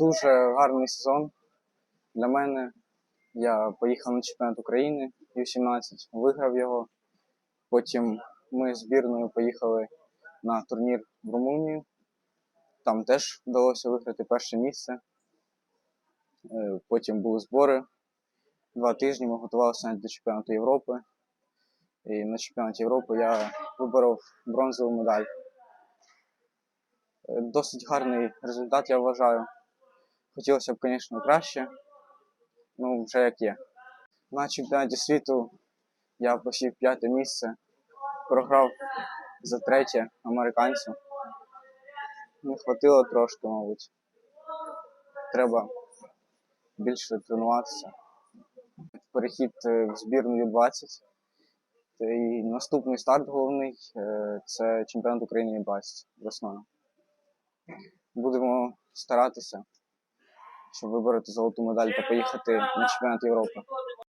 Дуже гарний сезон для мене. Я поїхав на чемпіонат України U17, виграв його. Потім ми з збірною поїхали на турнір в Румунію. Там теж вдалося виграти перше місце. Е, Потім були збори. Два тижні ми готувалися до чемпіонату Європи. І на чемпіонаті Європи я виборов бронзову медаль. Е, Досить гарний результат, я вважаю. Хотілося б, звісно, краще. Ну, вже як є. На чемпіонаті світу я посів п'яте місце, програв за третє американцю. Не хватило трошки, мабуть. Треба більше тренуватися. Перехід е, в збірну Ю-20. Та І наступний старт головний е, це чемпіонат України Ю-20 весною. Будемо старатися, щоб вибороти золоту медаль та поїхати на чемпіонат Європи.